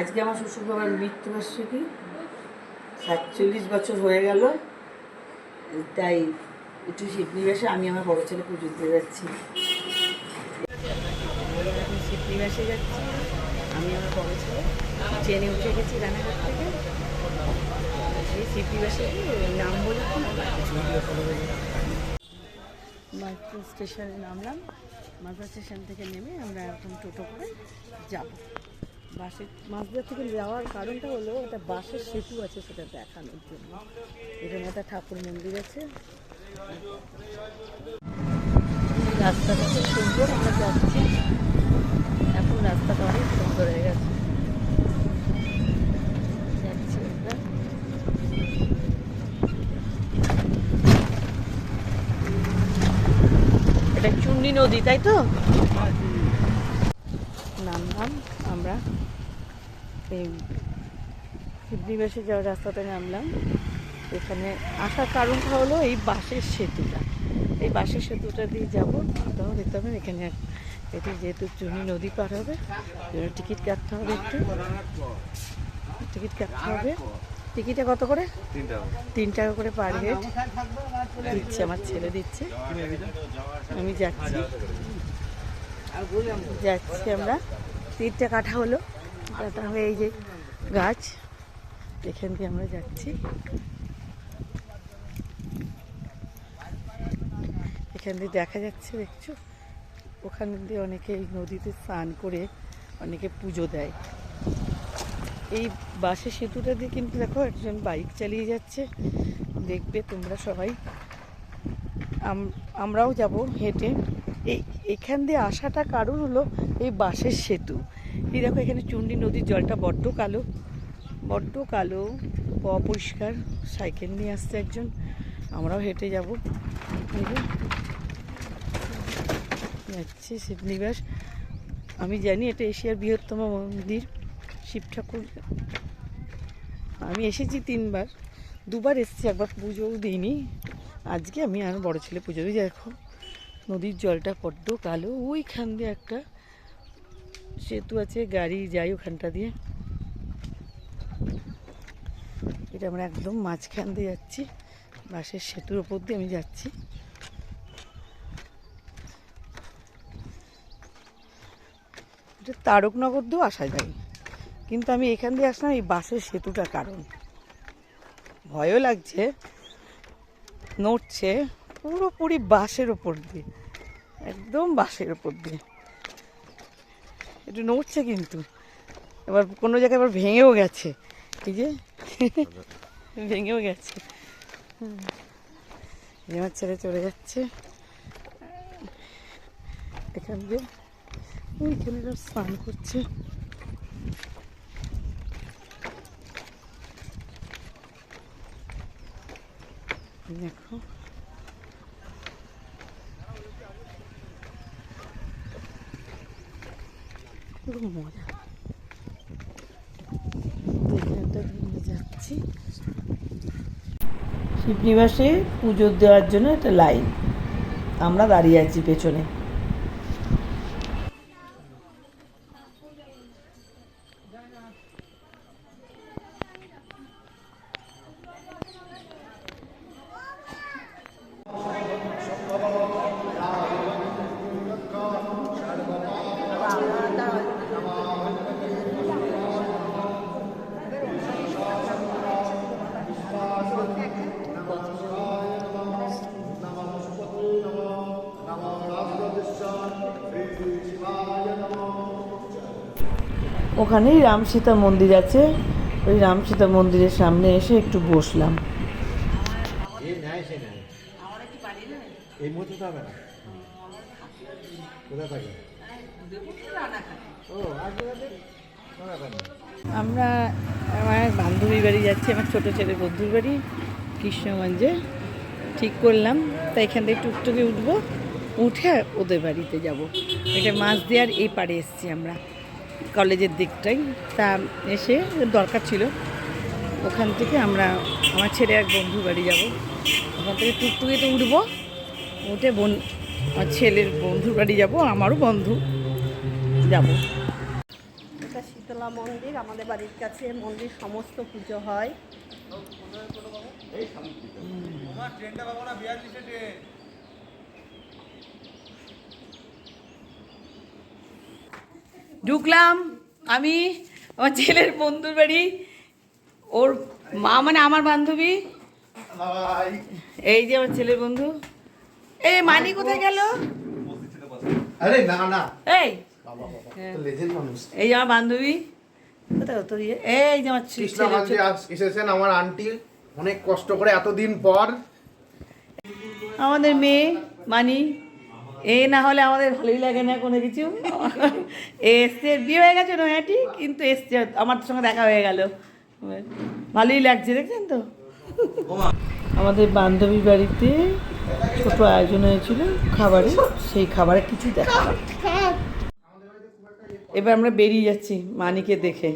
আজকে আমার শ্বশুর বাবার মৃত্যুবার্ষিকী। সাতচল্লিশ বছর হয়ে গেল। তাই একটু শিবনিবাসে আমি আমার বড় ছেলে পুজো দিতে যাচ্ছি। এখন শিবনিবাসে যাচ্ছি। আমি আমার বড় ছেলে। ট্রেনে উঠে গেছি রানাঘাট থেকে। সেই শিবনিবাসে নাম বলে মাইক্রো স্টেশনে নামলাম। মাইক্রো স্টেশন থেকে নেমে আমরা এখন টোটো করে যাব। বাসে মাছদার থেকে যাওয়ার কারণটা হলো একটা বাসের সেতু আছে সেটা দেখানোর জন্য। এখানে একটা ঠাকুর মন্দির আছে। রাস্তাটা খুব সুন্দর, আমরা যাচ্ছি। এখন রাস্তাটা অনেক সুন্দর হয়ে গেছে। এটা চুন্নি নদী, তাই তো? নামলাম, আমরা। এই শিবনিবাসে যাওয়ার রাস্তাতে নামলাম। এখানে আসার কারণটা হলো এই বাসের সেতুটা। এই বাসের সেতুটা দিয়ে যাব। তখন দেখতে হবে, এখানে এটি যেহেতু চুনি নদী পার হবে টিকিট কাটতে হবে একটু। টিকিট কাটতে হবে। টিকিটে কত করে? তিন টাকা করে পার হেড। দিচ্ছে, আমার ছেলে দিচ্ছে। আমি যাচ্ছি। যাচ্ছি আমরা। তীরটা কাটা হলো। কাটা হয়ে এই যে গাছ। এখান দিয়ে আমরা যাচ্ছি। এখান দিয়ে দেখা যাচ্ছে, দেখছ? ওখান দিয়ে অনেকে এই নদীতে স্নান করে অনেকে পুজো দেয়। এই বাসের সেতুটা দিয়ে কিন্তু দেখো একজন বাইক চালিয়ে যাচ্ছে। দেখবে তোমরা সবাই। আমরাও যাব হেঁটে। এই এখান দিয়ে আসাটা কারণ হলো এই বাসের সেতু। এই দেখো এখানে চুন্ডি নদীর জলটা বড্ড কালো। বড্ড কালো অপরিষ্কার সাইকেল নিয়ে আসছে একজন। আমরাও হেঁটে যাব। যাচ্ছি শিবনিবাস। আমি জানি এটা এশিয়ার বৃহত্তম মন্দির, শিব ঠাকুর। আমি এসেছি তিনবার। দুবার এসেছি, একবার পুজোও দিইনি। আজকে আমি আর বড় ছেলে পুজো দিই, দেখো। নদীর জলটা বড্ড কালো, ওইখান দিয়ে একটা সেতু আছে, গাড়ি যাই ওখানটা দিয়ে। এটা আমরা একদম মাঝখান দিয়ে যাচ্ছি, বাসের সেতুর ওপর দিয়ে আমি যাচ্ছি। এটা তারকনগর দিয়েও আসা যায়, কিন্তু আমি এখান দিয়ে আসলাম এই বাসের সেতুটা কারণ। ভয়ও লাগছে নড়ছে, পুরোপুরি বাঁশের ওপর দিয়ে, একদম বাঁশের ওপর দিয়ে। একটু নড়ছে কিন্তু। এবার কোনো জায়গায় এবার ভেঙেও গেছে। ঠিক যে, ভেঙেও গেছে। আমার ছেলে চলে যাচ্ছে। এখান দিয়ে ওইখানে স্নান করছে। দেখো। শিবনিবাসে পুজো দেওয়ার জন্য একটা লাইন। আমরা দাঁড়িয়ে আছি পেছনে। ওখানেই রাম সীতা মন্দির আছে। ওই রাম সীতা মন্দিরের সামনে এসে একটু বসলাম। এই মুহূর্তে তো হবে না। কোথায় থাকে? আমরা আমার বান্ধবীর বাড়ি যাচ্ছি আমার ছোটো ছেলে বন্ধুর বাড়ি কৃষ্ণগঞ্জে। ঠিক করলাম তাই এখান থেকে টুকটুকে উঠবো। উঠে ওদের বাড়িতে যাব। এটা মাছ দেওয়ার এই পাড়ে এসেছি আমরা কলেজের দিকটাই। তা এসে দরকার ছিল ওখান থেকে আমরা আমার ছেলে এক বন্ধু বাড়ি যাব। ওখান থেকে টুকটুকিতে উঠবো উঠে বোন আমার ছেলের বন্ধুর বাড়ি যাব আমারও বন্ধু যাব। এটা শীতলা মন্দির আমাদের বাড়ির কাছে মন্দির সমস্ত পুজো হয়। ঢুকলাম আমি আমার ছেলের বন্ধুর বাড়ি ওর মা মানে আমার বান্ধবী। এই যে আমার ছেলের বন্ধু। এই মানি কোথায় গেল? আরে না না। এই। মানুষ এই যে আমার বান্ধবী। কোথায় তোর ইয়ে? এই যে এসেছেন আমার আন্টি। অনেক কষ্ট করে এতদিন পর। আমাদের মেয়ে মানি। এ না হলে আমাদের ভালোই লাগে না কোনো কিছু। এ এসছে বিয়ে হয়ে গেছে নয়াটি কিন্তু এসছে আমার সঙ্গে দেখা হয়ে গেল। ভালোই লাগছে দেখছেন তো? আমাদের বান্ধবীর বাড়িতে ছোট আয়োজন হয়েছিল খাবারে সেই খাবারে কিছু দেখা এবার আমরা বেরিয়ে যাচ্ছি মানিকে দেখে।